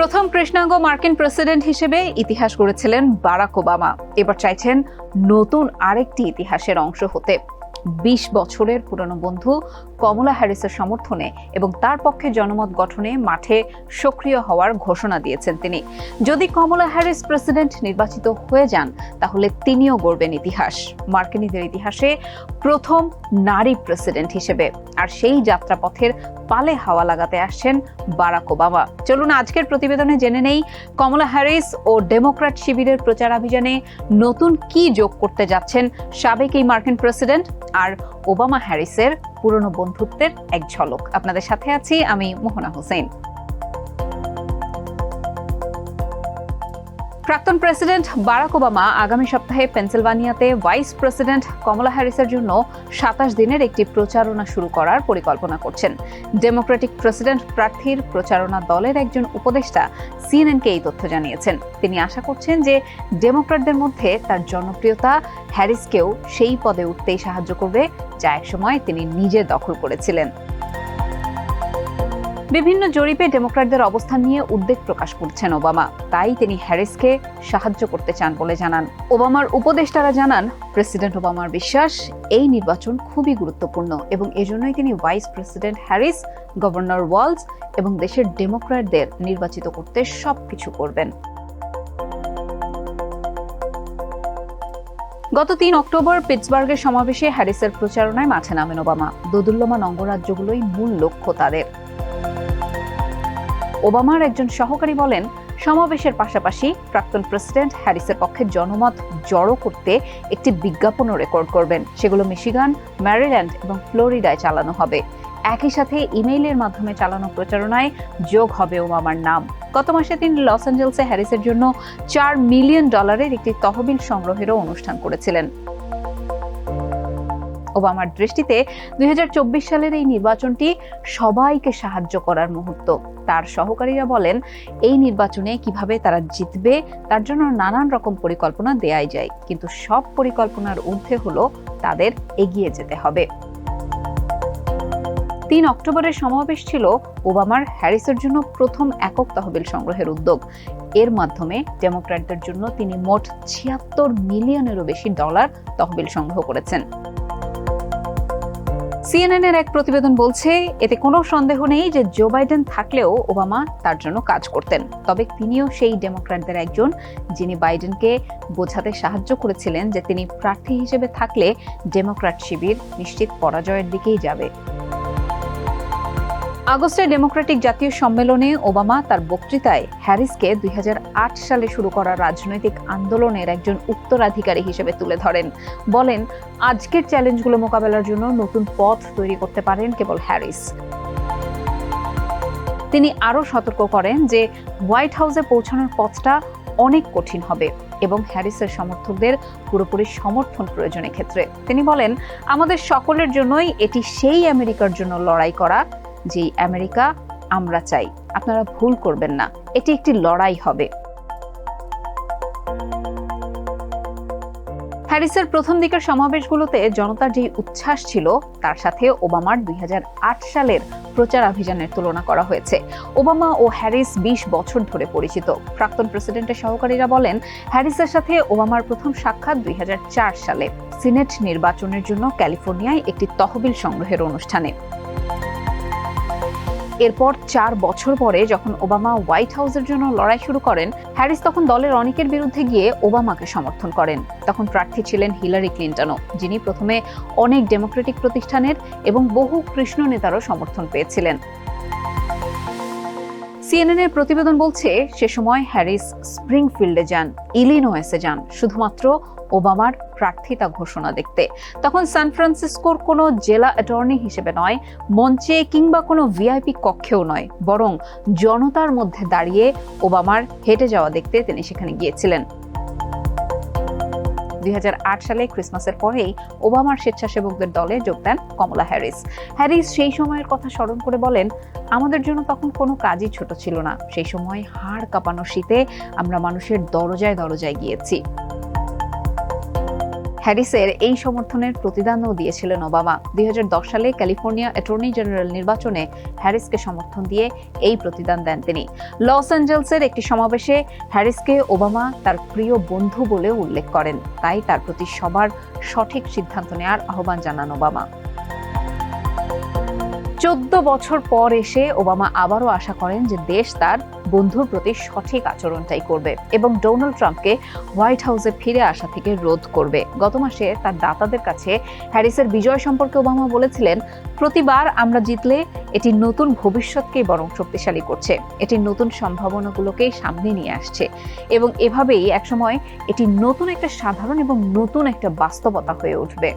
প্রথম কৃষ্ণাঙ্গ মার্কিন প্রেসিডেন্ট হিসেবে ইতিহাস গড়েছিলেন বারাক ওবামা। এবার চাইছেন নতুন আরেকটি ইতিহাসের অংশ হতে। বিশ বছরের পুরনো বন্ধু কমলা হ্যারিসের সমর্থনে এবং তার পক্ষে জনমত গঠনে মাঠে সক্রিয় হওয়ার ঘোষণা দিয়েছেন তিনি। যদি কমলা হ্যারিস প্রেসিডেন্ট নির্বাচিত হয়ে যান, তাহলে তিনিও গড়বেন ইতিহাস। মার্কিনীদের ইতিহাসে প্রথম নারী প্রেসিডেন্ট হিসেবে। আর সেই যাত্রাপথের পালে হাওয়া লাগাতে আসছেন বারাক ওবামা। চলুন আজকের প্রতিবেদনে জেনে নেই, কমলা হ্যারিস ও ডেমোক্র্যাট শিবিরের প্রচারাভিযানে নতুন কি যোগ করতে যাচ্ছেন সাবেক এই মার্কিন প্রেসিডেন্ট আর ওবামা হ্যারিসের পুরনো বন্ধুত্বের এক ঝলক। আপনাদের সাথে আছি আমি মোহনা হোসেন। প্রাক্তন প্রেসিডেন্ট বারাক ওবামা আগামী সপ্তাহে পেনসিলভানিয়াতে ভাইস প্রেসিডেন্ট কমলা হ্যারিসের জন্য সাতাশ দিনের একটি প্রচারণা শুরু করার পরিকল্পনা করছেন। ডেমোক্রেটিক প্রেসিডেন্ট প্রার্থীর প্রচারণা দলের একজন উপদেষ্টা সিএনএনকে এই তথ্য জানিয়েছেন। তিনি আশা করছেন যে ডেমোক্র্যাটদের মধ্যে তার জনপ্রিয়তা হ্যারিসকেও সেই পদে উঠতেই সাহায্য করবে, যা একসময় তিনি নিজে দখল করেছিলেন। বিভিন্ন জরিপে ডেমোক্র্যাটদের অবস্থান নিয়ে উদ্বেগ প্রকাশ করছেন ওবামা। তাই তিনি হ্যারিসকে সাহায্য করতে চান বলে জানান। ওবামার উপদেষ্টারা জানান, প্রেসিডেন্ট ওবামার বিশ্বাস, এই নির্বাচন খুবই গুরুত্বপূর্ণ এবং এজন্যই তিনি vice president Harris, governor Walz এবং দেশের ডেমোক্র্যাটদের নির্বাচিত করতে সবকিছু করবেন। গত তিন অক্টোবর পিটসবার্গের সমাবেশে হ্যারিসের প্রচারণায় মাঠে নামেন ওবামা। দোদুল্যমান অঙ্গরাজ্যগুলোই মূল লক্ষ্য তাদের। ওবামার একজন সহকারী বলেন, সমাবেশের পাশাপাশি প্রাক্তন প্রেসিডেন্ট হ্যারিসের পক্ষে জনমত জড়ো করতে একটি বিজ্ঞাপনও রেকর্ড করবেন। সেগুলো মিশিগান, ম্যারিল্যান্ড এবং ফ্লোরিডায় চালানো হবে। একই সাথে ইমেইলের মাধ্যমে চালানো প্রচারণায় যোগ হবে ওবামার নাম। গত মাসে তিনি লস অ্যাঞ্জেলসে হ্যারিসের জন্য চার মিলিয়ন ডলারের একটি তহবিল সংগ্রহেরও অনুষ্ঠান করেছিলেন। ওবামার দৃষ্টিতে দুই হাজার চব্বিশ সালের এই নির্বাচনটি সবাইকে সাহায্য করার মুহূর্ত। তার সহকারীরা বলেন, এই নির্বাচনে কীভাবে তারা জিতবে, তার জন্য নানান রকম পরিকল্পনা দেয়াই যায়। কিন্তু সব পরিকল্পনার ঊর্ধ্বে হলো তাদের এগিয়ে যেতে হবে। তিন অক্টোবরের সমাবেশ ছিল ওবামার হ্যারিসের জন্য প্রথম একক তহবিল সংগ্রহের উদ্যোগ। এর মাধ্যমে ডেমোক্র্যাটদের জন্য তিনি মোট ছিয়াত্তর মিলিয়নেরও বেশি ডলার তহবিল সংগ্রহ করেছেন। সিএনএন এর এক প্রতিবেদন বলছে, এতে কোনো সন্দেহ নেই যে জো বাইডেন থাকলেও ওবামা তার জন্য কাজ করতেন। তবে তিনিও সেই ডেমোক্র্যাটদের একজন যিনি বাইডেনকে বোঝাতে সাহায্য করেছিলেন যে তিনি প্রার্থী হিসেবে থাকলে ডেমোক্র্যাট শিবির নিশ্চিত পরাজয়ের দিকেই যাবে। আগস্টে ডেমোক্রেটিক জাতীয় সম্মেলনে ওবামা তার বক্তৃতায় হ্যারিসকে দুই সালে শুরু করা রাজনৈতিক আন্দোলনের একজন উত্তরাধিকারী হিসেবে তুলে ধরেন। বলেন, আজকের চ্যালেঞ্জগুলো মোকাবেলার জন্য নতুন পথ তৈরি করতে পারেন কেবল হ্যারিস। তিনি আরও সতর্ক করেন যে, হোয়াইট হাউসে পৌঁছানোর পথটা অনেক কঠিন হবে এবং হ্যারিসের সমর্থকদের পুরোপুরি সমর্থন প্রয়োজনের ক্ষেত্রে। তিনি বলেন, আমাদের সকলের জন্যই এটি সেই আমেরিকার জন্য লড়াই করা যেই আমেরিকা, আমরা চাই। আপনারা ভুল করবেন না। এটি একটি লড়াই হবে। হ্যারিসের প্রথম দিকের সমাবেশগুলোতে জনতার যে উচ্ছ্বাস ছিল, তার সাথে ওবামার দুই হাজার আট সালের প্রচার অভিযানের তুলনা করা হয়েছে। ওবামা ও হ্যারিস বিশ বছর ধরে পরিচিত। প্রাক্তন প্রেসিডেন্টের সহকারীরা বলেন, হ্যারিসের সাথে ওবামার প্রথম সাক্ষাৎ দুই হাজার চার সালে সিনেট নির্বাচনের জন্য ক্যালিফোর্নিয়ায় একটি তহবিল সংগ্রহের অনুষ্ঠানে। এরপর চার বছর পরে যখন ওবামা হোয়াইট হাউসের জন্য লড়াই শুরু করেন, হ্যারিস তখন দলের অনেকের বিরুদ্ধে গিয়ে ওবামাকে সমর্থন করেন। তখন প্রার্থী ছিলেন হিলারি ক্লিন্টনও, যিনি প্রথমে অনেক ডেমোক্রেটিক প্রতিষ্ঠানের এবং বহু কৃষ্ণ নেতারও সমর্থন পেয়েছিলেন। সিএনএন এর প্রতিবেদন বলছে, সে সময় হ্যারিস স্প্রিংফিল্ডে যান, ইলিনোয়েসে যান, শুধুমাত্র ওবামার প্রার্থিতা ঘোষণা দেখতে। তখন সান ফ্রান্সিসকোর কোনো জেলা অ্যাটর্নি হিসেবে নয়, মঞ্চে কিংবা কোনো ভিআইপি কক্ষেও নয়, বরং জনতার মধ্যে দাঁড়িয়ে ওবামার হেঁটে যাওয়া দেখতে তিনি সেখানে গিয়েছিলেন। দুই হাজার আট সালে ক্রিসমাসের পরেই ওবামার স্বেচ্ছাসেবকদের দলে যোগ দেন কমলা হ্যারিস। হ্যারিস সেই সময়ের কথা স্মরণ করে বলেন, আমাদের জন্য তখন কোনো কাজই ছোট ছিল না। সেই সময় হাড় কাঁপানো শীতে আমরা মানুষের দরজায় দরজায় গিয়েছি। হ্যারিসের এই সমর্থনের প্রতিদানও দিয়েছিলেন ওবামা। দুই হাজার দশ সালে ক্যালিফোর্নিয়া অ্যাটর্নি জেনারেল নির্বাচনে হ্যারিসকে সমর্থন দিয়ে এই প্রতিদান দেন তিনি। লস অ্যাঞ্জেলসের একটি সমাবেশে হ্যারিসকে ওবামা তার প্রিয় বন্ধু বলেও উল্লেখ করেন। তাই তার প্রতি সবার সঠিক সিদ্ধান্ত নেওয়ার আহ্বান জানান ওবামা। চোদ্দ বছর পর এসে ওবামা আবারও আশা করেন যে দেশ তার বন্ধুর প্রতি সঠিক আচরণটাই করবে এবং ডোনাল্ড ট্রাম্পকে হোয়াইট হাউসে ফিরে আসা থেকে রোধ করবে। গত মাসে তার দাতাদের কাছে হ্যারিসের বিজয় সম্পর্কে ওবামা বলেছিলেন, প্রতিবার আমরা জিতলে এটি নতুন ভবিষ্যৎকেই বরং শক্তিশালী করছে। এটি নতুন সম্ভাবনাগুলোকেই সামনে নিয়ে আসছে। এবং এভাবেই একসময় এটি নতুন একটা সাধারণ এবং নতুন একটা বাস্তবতা হয়ে উঠবে।